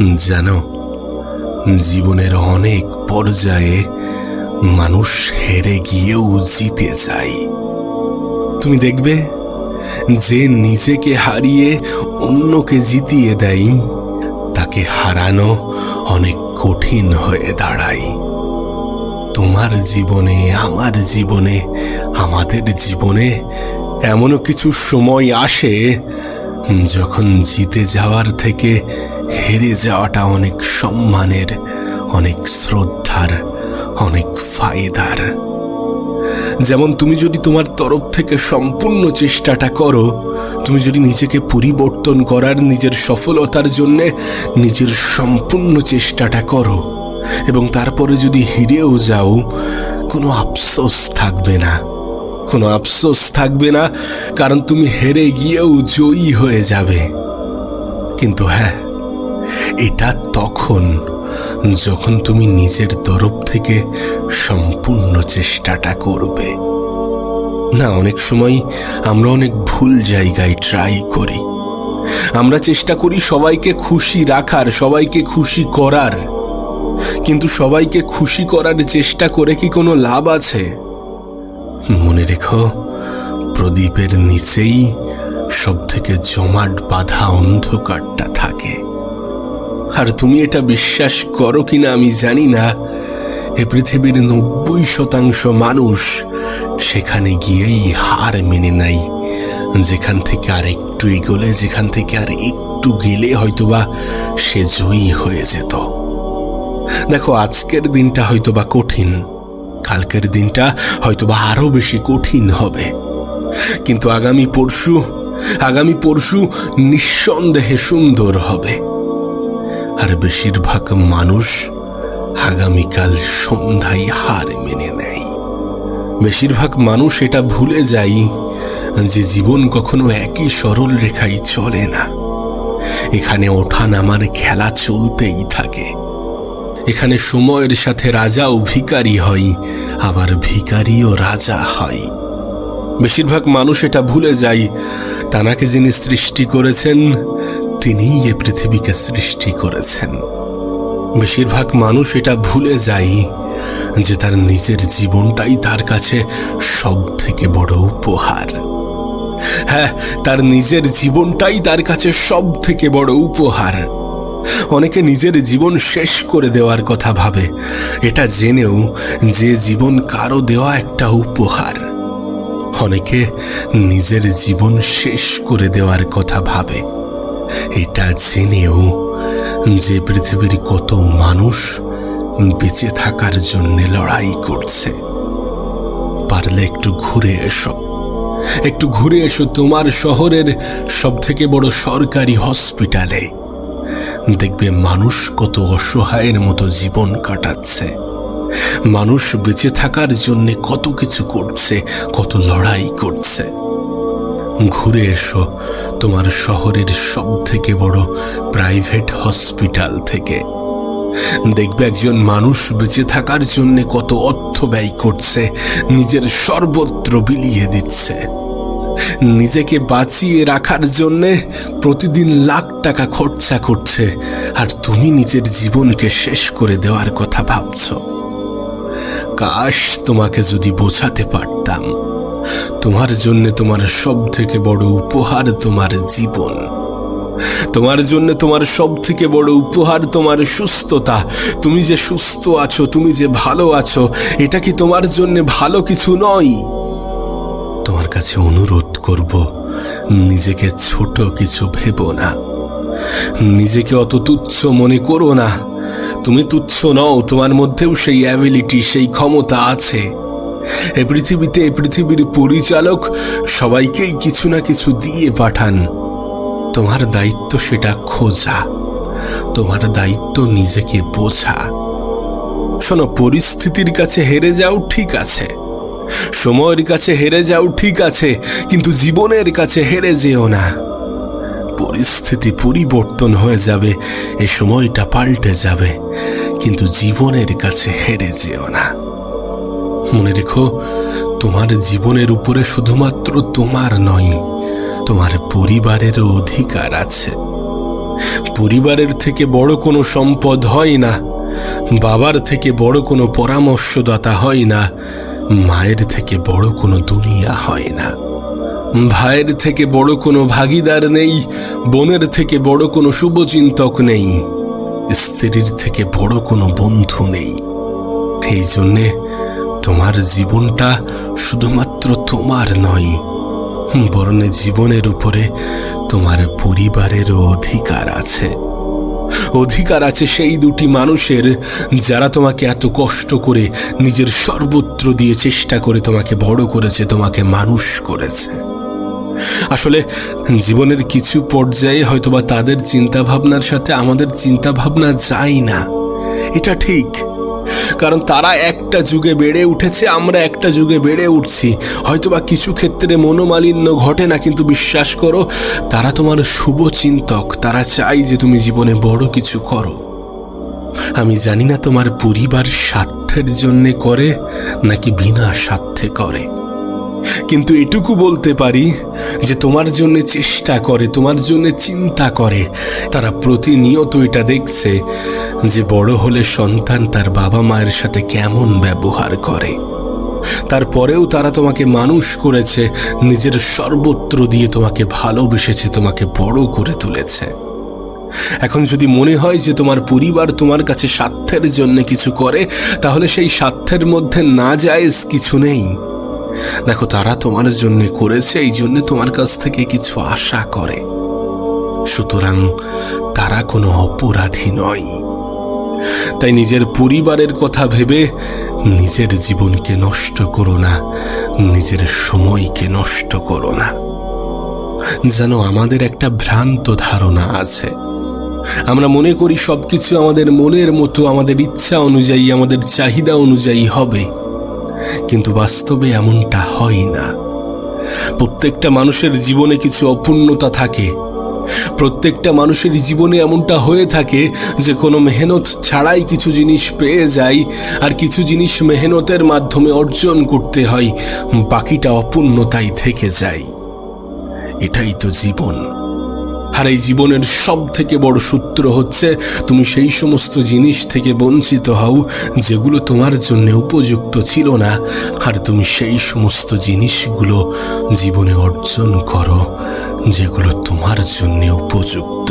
জানো জীবনের অনেক পর্যায়ে মানুষ হেরে গিয়েও জিতে যায়। তুমি দেখবে যে নিজেকে হারিয়ে অন্যকে জিতিয়ে দেয়, তাকে হারানো অনেক কঠিন হয়ে দাঁড়ায়। তোমার জীবনে, আমার জীবনে, আমাদের জীবনে এমনও কিছু সময় আসে যখন জিতে যাওয়ার থেকে হেরে যাওয়াটা অনেক সম্মানের, অনেক শ্রদ্ধার, অনেক ফায়দার। যেমন তুমি যদি তোমার তরফ থেকে সম্পূর্ণ চেষ্টাটা করো, তুমি যদি নিজেকে পরিবর্তন করার নিজের সফলতার জন্যে নিজের সম্পূর্ণ চেষ্টাটা করো, এবং তারপরে যদি হিরেও যাও, কোনো আফসোস থাকবে না। কোনো আফসোস থাকবে না, কারণ তুমি হেরে গিয়েও জয়ী হয়ে যাবে। কিন্তু হ্যাঁ এটা তখন যখন তুমি নিজের তরফ থেকে সম্পূর্ণ চেষ্টাটা করবে। না, অনেক সময় আমরা অনেক ভুল জায়গায় ট্রাই করি। আমরা চেষ্টা করি সবাইকে খুশি রাখার, সবাইকে খুশি করার। কিন্তু সবাইকে খুশি করার চেষ্টা করে কি কোনো লাভ আছে? মনে রেখো, প্রদীপের নিচেই সব থেকে জমাট বাঁধা অন্ধকারটা থাকে। আর তুমি এটা বিশ্বাস করো কিনা আমি জানি না। এ পৃথিবীর নব্বই শতাংশ মানুষ সেখানে গিয়েই হার মেনে নেয়। যেখান থেকে আর একটু এগোলে, যেখান থেকে আর একটু গেলে হয়তোবা সে জয়ী হয়ে যেত। দেখো, আজকের দিনটা হয়তোবা কঠিন, কালকের দিনটা হয়তোবা আরও বেশি কঠিন হবে। কিন্তু আগামী পরশু আগামী পরশু নিঃসন্দেহে সুন্দর হবে। আর বেশিরভাগ মানুষ আগামীকাল সন্ধ্যায় হার মেনে নেয়। বেশিরভাগ মানুষ এটা ভুলে যায় যে জীবন কখনো একই সরল রেখায় চলে না। এখানে ওঠা নামার খেলা চলতেই থাকে। এখানে সময়ের সাথে রাজাও ভিকারি হয়, আবার ভিকারিও রাজা হয়। বেশিরভাগ মানুষ এটা ভুলে যায়। তানাকে যিনি সৃষ্টি করেছেন তিনিই এ পৃথিবীকে সৃষ্টি করেছেন। বেশিরভাগ মানুষ এটা ভুলে যায় যে তার নিজের জীবনটাই তার কাছে সব থেকে বড় উপহার। হ্যাঁ তার নিজের জীবনটাই তার কাছে সব থেকে বড় উপহার। অনেকে নিজের জীবন শেষ করে দেওয়ার কথা ভাবে, এটা জেনেও যে জীবন কারও দেওয়া একটা উপহার। অনেকে নিজের জীবন শেষ করে দেওয়ার কথা ভাবে এটা জেনেও যে পৃথিবীর কত মানুষ বেঁচে থাকার জন্য লড়াই করছে। পারলে একটু ঘুরে এসো। একটু ঘুরে এসো তোমার শহরের সব থেকে বড় সরকারি হসপিটালে। দেখবে মানুষ কত অসহায়ের মতো জীবন কাটাচ্ছে। মানুষ বেঁচে থাকার জন্য কত কিছু করছে, কত লড়াই করছে। ঘুরে এসো। তোমার শহরের সব থেকে বড় প্রাইভেট হসপিটাল থেকে। দেখবে একজন মানুষ বেঁচে থাকার জন্য কত অর্থ ব্যয় করছে, নিজের সর্বত্র বিলিয়ে দিচ্ছে। নিজেকে বাঁচিয়ে রাখার জন্যে প্রতিদিন লাখ টাকা খরচা করছে, আর তুমি নিজের জীবনকে শেষ করে দেওয়ার কথা ভাবছ। কাশ, তোমাকে যদি বোঝাতে পারতাম। তোমার জন্য তোমার সব থেকে বড় উপহার তোমার জীবন। তোমার জন্য তোমার সব থেকে বড় উপহার তোমার সুস্থতা। তুমি যে সুস্থ আছো, তুমি যে ভালো আছো, এটা কি তোমার জন্য ভালো কিছু নয়? তোমার কাছে অনুরোধ করব, নিজেকে ছোট কিছু ভেবো না। নিজেকে অত তুচ্ছ মনে করো না। তুমি তুচ্ছ নও, তোমার মধ্যেও সেই অ্যাবিলিটি সেই ক্ষমতা আছে। এ পৃথিবীতে পৃথিবীর পরিচালক সবাইকেই কিছু না কিছু দিয়ে পাঠান। তোমার দায়িত্ব সেটা খোঁজা। তোমার দায়িত্ব নিজেকে বোঝা। শোনো, পরিস্থিতির কাছে হেরে যাও ঠিক আছে। সময়ের কাছে হেরে যাও ঠিক আছে, কিন্তু জীবনের কাছে হেরে যেও না। পরিস্থিতি পরিবর্তন হয়ে যাবে, এ সময়টা পাল্টে যাবে, কিন্তু জীবনের কাছে হেরে যেও না। মনে রেখো, তোমার জীবনের উপরে শুধুমাত্র তোমার নয়, তোমার পরিবারেরও অধিকার আছে। পরিবারের থেকে বড় কোনো সম্পদ হয় না, বাবার থেকে বড় কোনো পরামর্শদাতা হয় না, মায়ের থেকে বড় কোনো দুনিয়া হয় না। ভাইয়ের থেকে বড় কোনো ভাগিদার নেই, বোনের থেকে বড় কোনো শুভচিন্তক নেই, স্ত্রীর থেকে বড় কোনো বন্ধু নেই। এই জন্যে তোমার জীবনটা শুধুমাত্র তোমার নয় বরং জীবনের উপরে তোমার পরিবারেরও অধিকার আছে। অধিকার আছে সেই দুটি মানুষের যারা তোমাকে এত কষ্ট করে নিজের সর্বত্র দিয়ে চেষ্টা করে তোমাকে বড় করেছে, তোমাকে মানুষ করেছে। আসলে জীবনের কিছু পর্যায়ে হয়তোবা তাদের চিন্তা ভাবনার সাথে আমাদের চিন্তা ভাবনা যায় না। এটা ঠিক। কারণ তারা একটা যুগে বেড়ে উঠেছে, আমরা একটা যুগে বেড়ে উঠছি। হয়তোবা কিছু ক্ষেত্রে মনোমালিন্য ঘটে না, কিন্তু বিশ্বাস করো, তারা তোমার শুভ চিন্তক। তারা চাই যে তুমি জীবনে বড় কিছু করো। আমি জানি না তোমার পরিবার স্বার্থের জন্যে করে, নাকি বিনা স্বার্থে করে। কিন্তু এটুকু বলতে পারি যে তোমার জন্য চেষ্টা করে, তোমার জন্য চিন্তা করে। তারা প্রতিনিয়ত এটা দেখছে যে বড় হলে সন্তান তার বাবা মায়ের সাথে কেমন ব্যবহার করে। তারপরেও তারা তোমাকে মানুষ করেছে, নিজের সর্বত্র দিয়ে তোমাকে ভালোবেসেছে, তোমাকে বড় করে তুলেছে। এখন যদি মনে হয় যে তোমার পরিবার তোমার কাছে স্বার্থের জন্য কিছু করে, তাহলে সেই স্বার্থের মধ্যে না যায় কিছু নেই। দেখো, তারা তোমার জন্য করেছে, এই জন্য তোমার কাছ থেকে কিছু আশা করে। সুতরাং তারা কোনো অপরাধী নয়। তাই নিজের পরিবারের কথা ভেবে নিজের জীবনকে নষ্ট করো না, নিজের সময়কে নষ্ট করো না। যেন আমাদের একটা ভ্রান্ত ধারণা আছে। আমরা মনে করি সবকিছু আমাদের মনের মতো, আমাদের ইচ্ছা অনুযায়ী, আমাদের চাহিদা অনুযায়ী হবে। কিন্তু বাস্তবে এমনটা হয় না। প্রত্যেকটা মানুষের জীবনে কিছু অপূর্ণতা থাকে। প্রত্যেকটা মানুষের জীবনে এমনটা হয়ে থাকে যে কোনো মেহনত ছাড়াই কিছু জিনিস পেয়ে যায় আর কিছু জিনিস মেহনতের মাধ্যমে অর্জন করতে হয়, বাকিটা অপূর্ণতাই থেকে যায়। এটাই তো জীবন। আর এই জীবনের সব থেকে বড় সূত্র হচ্ছে, তুমি সেই সমস্ত জিনিস থেকে বঞ্চিত হও যেগুলো তোমার জন্য উপযুক্ত ছিল না, আর তুমি সেই সমস্ত জিনিসগুলো জীবনে অর্জন করো যেগুলো তোমার জন্য উপযুক্ত।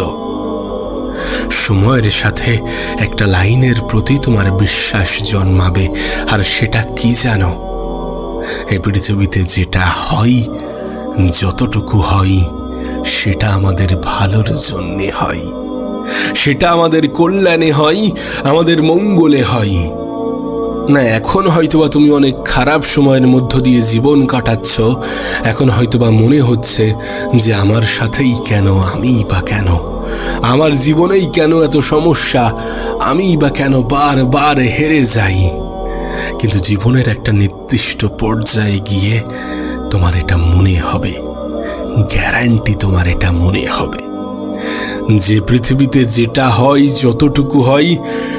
সময়ের সাথে একটা লাইনের প্রতি তোমার বিশ্বাস জন্মাবে, আর সেটা কি জানো? এই পৃথিবীতে যেটা হয়, যতটুকু হয় সেটা আমাদের ভালোর জন্যে হয়। সেটা আমাদের কল্যাণে হয়, আমাদের মঙ্গলে হয়। না, এখন হয়তোবা তুমি অনেক খারাপ সময়ের মধ্য দিয়ে জীবন কাটাচ্ছ। এখন হয়তোবা মনে হচ্ছে যে আমার সাথেই কেন, আমিই বা কেন? আমার জীবনেই কেন এত সমস্যা? আমিই বা কেন বারবার হেরে যাই? কিন্তু জীবনের একটা নির্দিষ্ট পর্যায়ে গিয়ে তোমার এটা মনে হবে। গ্যারান্টি তোমার এটা মনে হবে। যে পৃথিবীতে যেটা হয়, যতটুকু হয়,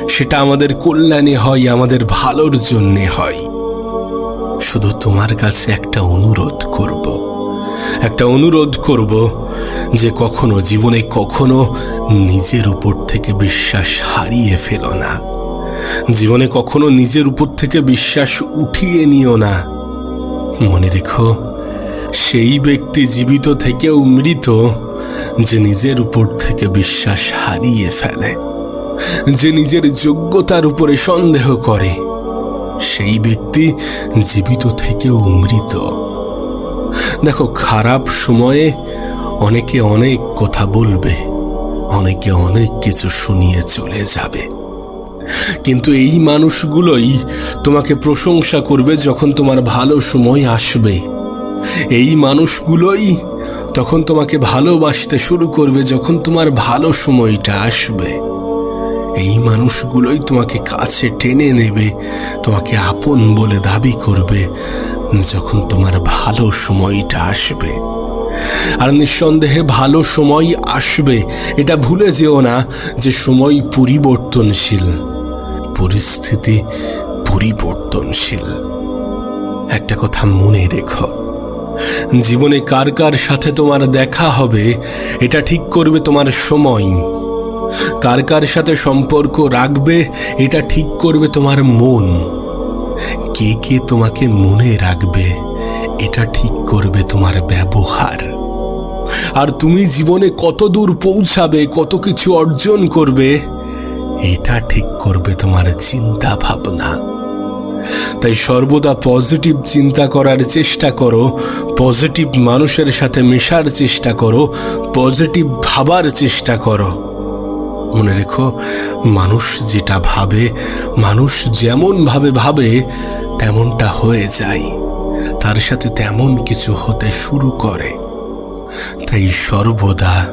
সেটা আমাদের কল্যাণে হয়, আমাদের ভালোর জন্যে হয়। শুধু তোমার কাছে একটা অনুরোধ করব। একটা অনুরোধ করব যে কখনো জীবনে কখনো নিজের উপর থেকে বিশ্বাস হারিয়ে ফেলো না। জীবনে কখনো নিজের উপর থেকে বিশ্বাস উঠিয়ে নিও না। মনে রেখো সেই ব্যক্তি জীবিত থেকেও মৃত, যে নিজের উপর থেকে বিশ্বাস হারিয়ে ফেলে, যে নিজের যোগ্যতার উপরে সন্দেহ করে, সেই ব্যক্তি জীবিত থেকেও মৃত। দেখো, খারাপ সময়ে অনেকে অনেক কথা বলবে, অনেকে অনেক কিছু শুনিয়ে চলে যাবে। কিন্তু এই মানুষগুলোই তোমাকে প্রশংসা করবে যখন তোমার ভালো সময় আসবে। এই মানুষগুলোই তখন তোমাকে ভালোবাসতে শুরু করবে যখন তোমার ভালো সময়টা আসবে। এই মানুষগুলোই তোমাকে কাছে টেনে নেবে, তোমাকে আপন বলে দাবি করবে যখন তোমার ভালো সময়টা আসবে। আর নিঃসন্দেহে ভালো সময় আসবে, এটা ভুলে যেও না যে সময় পরিবর্তনশীল। পরিস্থিতি পরিবর্তনশীল। একটা কথা মনে রেখো। জীবনে কার কার সাথে তোমার দেখা হবে, এটা ঠিক করবে তোমার সময়। কার কার সাথে সম্পর্ক রাখবে, এটা ঠিক করবে তোমার মন। কে কে তোমাকে মনে রাখবে, এটা ঠিক করবে তোমার ব্যবহার। আর তুমি জীবনে কত দূর পৌঁছাবে, কত কিছু অর্জন করবে, এটা ঠিক করবে তোমার চিন্তা ভাবনা তাই সর্বদা পজিটিভ চিন্তা করার চেষ্টা করো, পজিটিভ মানুষের সাথে মেশার চেষ্টা করো, পজিটিভ ভাবার চেষ্টা করো। মনে রেখো, মানুষ যেটা ভাবে, মানুষ যেমন ভাবে ভাবে, তেমনটা হয়ে যায়। তার সাথে তেমন কিছু হতে শুরু করে। তাই সর্বদা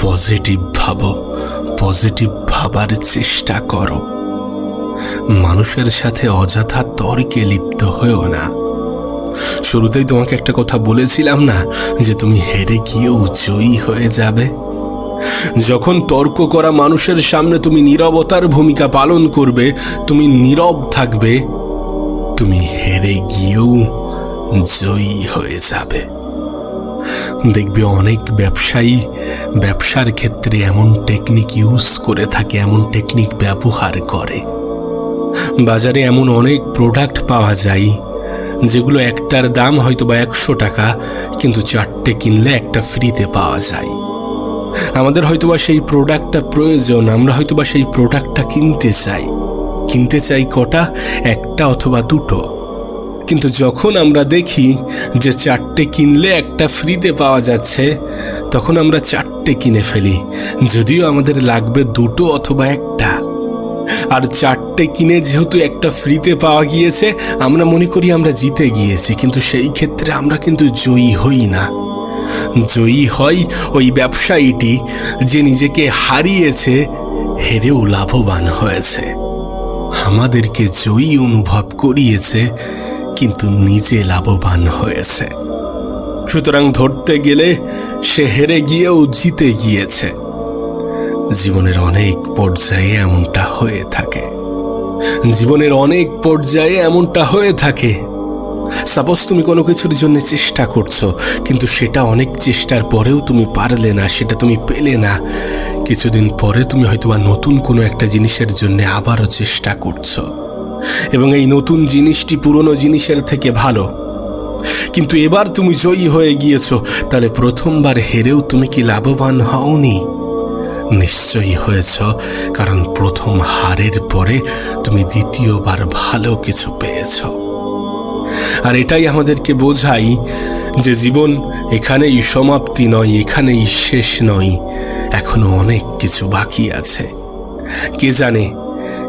পজিটিভ ভাবো, পজিটিভ ভাবার চেষ্টা করো। মানুষের সাথে অযথা তর্কে লিপ্ত হয়েও না। শুরুতেই তোমাকে একটা কথা বলেছিলাম না, যে তুমি হেরে গিয়েও জয়ী হয়ে যাবে। যখন তর্ক করা মানুষের সামনে তুমি নীরবতার ভূমিকা পালন করবে, তুমি নীরব থাকবে, তুমি হেরে গিয়েও জয়ী হয়ে যাবে। দেখবে অনেক ব্যবসায়ী ব্যবসার ক্ষেত্রে এমন টেকনিক ইউজ করে থাকে, এমন টেকনিক ব্যবহার করে। বাজারে এমন অনেক প্রোডাক্ট পাওয়া যায়, যেগুলো একটার দাম হয়তো বা একশো টাকা, কিন্তু চারটে কিনলে একটা ফ্রিতে পাওয়া যায়। আমাদের হয়তোবা সেই প্রোডাক্টটা প্রয়োজন, আমরা হয়তোবা সেই প্রোডাক্টটা কিনতে চাই। কিনতে চাই কটা? একটা অথবা দুটো। কিন্তু যখন আমরা দেখি যে চারটে কিনলে একটা ফ্রিতে পাওয়া যাচ্ছে, তখন আমরা চারটে কিনে ফেলি, যদিও আমাদের লাগবে দুটো অথবা একটা। আর চারটে কিনে যেহেতু একটা ফ্রিতে পাওয়া গিয়েছে, আমরা মনে করি আমরা জিতে গিয়েছি, কিন্তু সেই ক্ষেত্রে আমরা কিন্তু জয়ী হই না। জয়ী হয় ওই ব্যবসায়ীটি যে নিজেকে হারিয়েছে, হেরেও লাভবান হয়েছে। আমাদেরকে জয়ী অনুভব করিয়েছে, কিন্তু নিজে লাভবান হয়েছে। সুতরাং ধরতে গেলে সে হেরে গিয়েও জিতে গিয়েছে। জীবনের অনেক পর্যায়ে এমনটা হয়ে থাকে। জীবনের অনেক পর্যায়ে এমনটা হয়ে থাকে। সাপোজ তুমি কোনো কিছুর জন্য চেষ্টা করছ, কিন্তু সেটা অনেক চেষ্টার পরেও তুমি পারলে না, সেটা তুমি পেলে না। কিছুদিন পরে তুমি হয়তোবা নতুন কোনো একটা জিনিসের জন্য আবারও চেষ্টা করছ। এবং এই নতুন জিনিসটি পুরনো জিনিসের থেকে ভালো। কিন্তু এবার তুমি জয়ী হয়ে গিয়েছো, তাহলে প্রথমবার হেরেও তুমি কি লাভবান হওনি? নিশ্চয়ই হয়েছ, কারণ প্রথম হারের পরে তুমি দ্বিতীয়বার ভালো কিছু পেয়েছ। আর এটাই আমাদেরকে বোঝাই যে জীবন এখানেই সমাপ্তি নয়, এখানেই শেষ নয়, এখনও অনেক কিছু বাকি আছে। কে জানে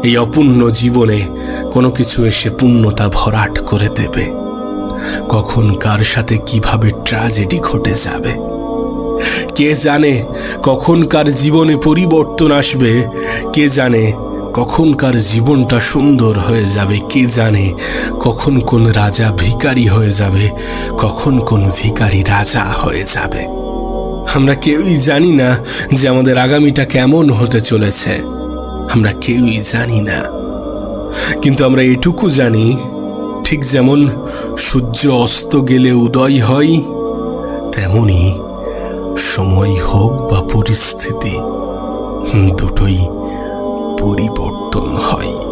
এই অপূর্ণ জীবনে কোনো কিছু এসে পূর্ণতা ভরাট করে দেবে। কখন কার সাথে কীভাবে ট্র্যাজেডি ঘটে যাবে। কে জানে কখনকার জীবনে পরিবর্তন আসবে? কে জানে কখন কার জীবনটা সুন্দর হয়ে যাবে? কে জানে কখন কোন রাজা ভিখারি হয়ে যাবে? কখন কোন ভিখারি রাজা হয়ে যাবে? আমরা কেউই জানি না যে আমাদের আগামীটা কেমন হতে চলেছে। আমরা কেউই জানি না। কিন্তু আমরা এটুকু জানি, ঠিক যেমন সূর্য অস্ত গেলে উদয় হয়, তেমনি সময় হোক বা পরিস্থিতি দুটোই পরিবর্তন হয়।